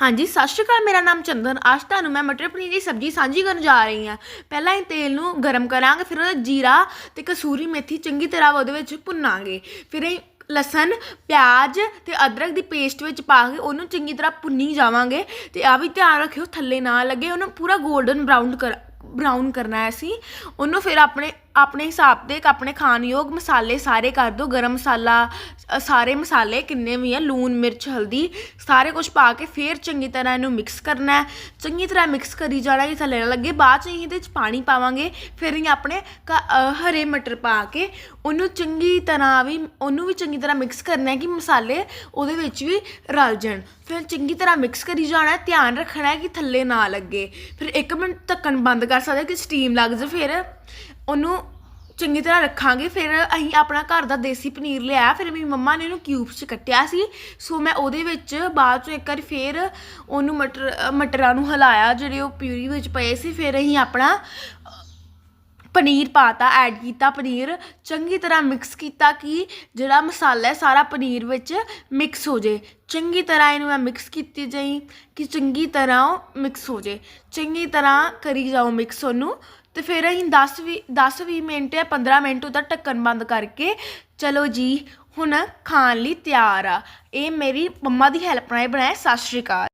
ਹਾਂਜੀ, ਸਤਿ ਸ਼੍ਰੀ ਅਕਾਲ, ਮੇਰਾ ਨਾਮ ਚੰਦਨ, ਅੱਜ ਤੁਹਾਨੂੰ ਮੈਂ ਮਟਰ ਪਨੀਰ ਦੀ ਸਬਜ਼ੀ ਸਾਂਝੀ ਕਰਨ ਜਾ ਰਹੀ ਹਾਂ। ਪਹਿਲਾਂ ਇਹ ਤੇਲ ਨੂੰ ਗਰਮ ਕਰਾਂਗੇ, ਫਿਰ ਉਹਦਾ ਜੀਰਾ ਤੇ ਕਸੂਰੀ ਮੇਥੀ ਚੰਗੀ ਤਰ੍ਹਾਂ ਉਹਦੇ ਵਿੱਚ ਭੁੰਨਾਂਗੇ। ਫਿਰ ਇਹ ਲਸਣ, ਪਿਆਜ਼ ਤੇ ਅਦਰਕ ਦੀ ਪੇਸਟ ਵਿੱਚ ਪਾ ਕੇ ਉਹਨੂੰ ਚੰਗੀ ਤਰ੍ਹਾਂ ਭੁੰਨੀ ਜਾਵਾਂਗੇ ਤੇ ਆ ਵੀ ਧਿਆਨ ਰੱਖਿਓ, ਥੱਲੇ ਨਾ ਲੱਗੇ, ਉਹਨੂੰ ਪੂਰਾ 골ਡਨ ਬਰਾਊਨ ਕਰ, ਬਰਾਊਨ ਕਰਨਾ ਹੈ ਅਸੀਂ। ਉਹਨੂੰ ਫਿਰ ਆਪਣੇ ਆਪਣੇ ਹਿਸਾਬ ਦੇ ਇੱਕ ਆਪਣੇ ਖਾਣਯੋਗ ਮਸਾਲੇ ਸਾਰੇ ਕਰ ਦਿਓ। ਗਰਮ ਮਸਾਲਾ ਸਾਰੇ ਮਸਾਲੇ ਕਿੰਨੇ ਵੀ ਆ, ਲੂਣ, ਮਿਰਚ, ਹਲਦੀ, ਸਾਰੇ ਕੁਝ ਪਾ ਕੇ ਫਿਰ ਚੰਗੀ ਤਰ੍ਹਾਂ ਇਹਨੂੰ ਮਿਕਸ ਕਰਨਾ ਹੈ। ਚੰਗੀ ਤਰ੍ਹਾਂ ਮਿਕਸ ਕਰੀ ਜਾਣਾ ਕਿ ਥੱਲੇ ਨਾ ਲੱਗੇ, ਬਾਅਦ ਚ ਅਸੀਂ ਇਹਦੇ 'ਚ ਪਾਣੀ ਪਾਵਾਂਗੇ। ਫਿਰ ਅਸੀਂ ਆਪਣੇ ਕ- ਹਰੇ ਮਟਰ ਪਾ ਕੇ ਉਹਨੂੰ ਚੰਗੀ ਤਰ੍ਹਾਂ ਵੀ, ਉਹਨੂੰ ਵੀ ਚੰਗੀ ਤਰ੍ਹਾਂ ਮਿਕਸ ਕਰਨਾ ਹੈ ਕਿ ਮਸਾਲੇ ਉਹਦੇ ਵਿੱਚ ਵੀ ਰਲ ਜਾਣ। ਫਿਰ ਚੰਗੀ ਤਰ੍ਹਾਂ ਮਿਕਸ ਕਰੀ ਜਾਣਾ ਹੈ, ਧਿਆਨ ਰੱਖਣਾ ਹੈ ਕਿ ਥੱਲੇ ਨਾ ਲੱਗੇ। ਫਿਰ 1 ਮਿੰਟ ਢੱਕਣ ਬੰਦ ਕਰ ਸਕਦੇ ਕਿ ਸਟੀਮ ਲੱਗ ਜਾਏ ਫਿਰ ਉਹਨੂੰ ਚੰਗੀ ਤਰ੍ਹਾਂ ਰੱਖਾਂਗੇ, ਫਿਰ ਅਸੀਂ ਆਪਣਾ ਘਰ ਦਾ ਦੇਸੀ ਪਨੀਰ ਲਿਆ ਫਿਰ ਮੇਰੀ ਮੰਮਾ ਨੇ ਉਹਨੂੰ ਕਿਊਬਸ 'ਚ ਕੱਟਿਆ ਸੀ। ਸੋ ਮੈਂ ਉਹਦੇ ਵਿੱਚ ਬਾਅਦ 'ਚੋਂ ਇੱਕ ਵਾਰੀ ਫਿਰ ਉਹਨੂੰ ਮਟਰ ਮਟਰਾਂ ਨੂੰ ਹਿਲਾਇਆ, ਜਿਹੜੇ ਉਹ ਪਿਊਰੀ ਵਿੱਚ ਪਏ ਸੀ, ਫਿਰ ਅਸੀਂ ਆਪਣਾ ਪਨੀਰ ਪਾਤਾ ਐਡ ਕੀਤਾ ਪਨੀਰ। ਚੰਗੀ ਤਰ੍ਹਾਂ ਮਿਕਸ ਕੀਤਾ ਕਿ ਜਿਹੜਾ ਮਸਾਲਾ ਹੈ, ਸਾਰਾ ਪਨੀਰ ਵਿੱਚ ਮਿਕਸ ਹੋ ਜੇ। ਚੰਗੀ ਤਰ੍ਹਾਂ ਇਹਨੂੰ ਮੈਂ ਮਿਕਸ ਕੀਤੀ ਜਾਈ ਕਿ ਚੰਗੀ ਤਰ੍ਹਾਂ ਉਹ ਮਿਕਸ ਹੋ ਜੇ। ਚੰਗੀ ਤਰ੍ਹਾਂ ਕਰੀ ਜਾਓ ਮਿਕਸ ਉਹਨੂੰ। ਤੇ ਫਿਰ ਅਸੀਂ 10 ਵੀ 10 20 ਮਿੰਟ ਜਾਂ 15 ਮਿੰਟ ਉਹਦਾ ਢੱਕਣ ਬੰਦ ਕਰਕੇ, ਚਲੋ ਜੀ, ਹੁਣ ਖਾਣ ਲਈ ਤਿਆਰ ਆ। ਇਹ ਮੇਰੀ ਮੰਮਾ ਦੀ ਹੈਲਪ ਨਾਲ ਇਹ ਬਣਾਇਆ, ਸਤਿ ਸ਼੍ਰੀ ਅਕਾਲ।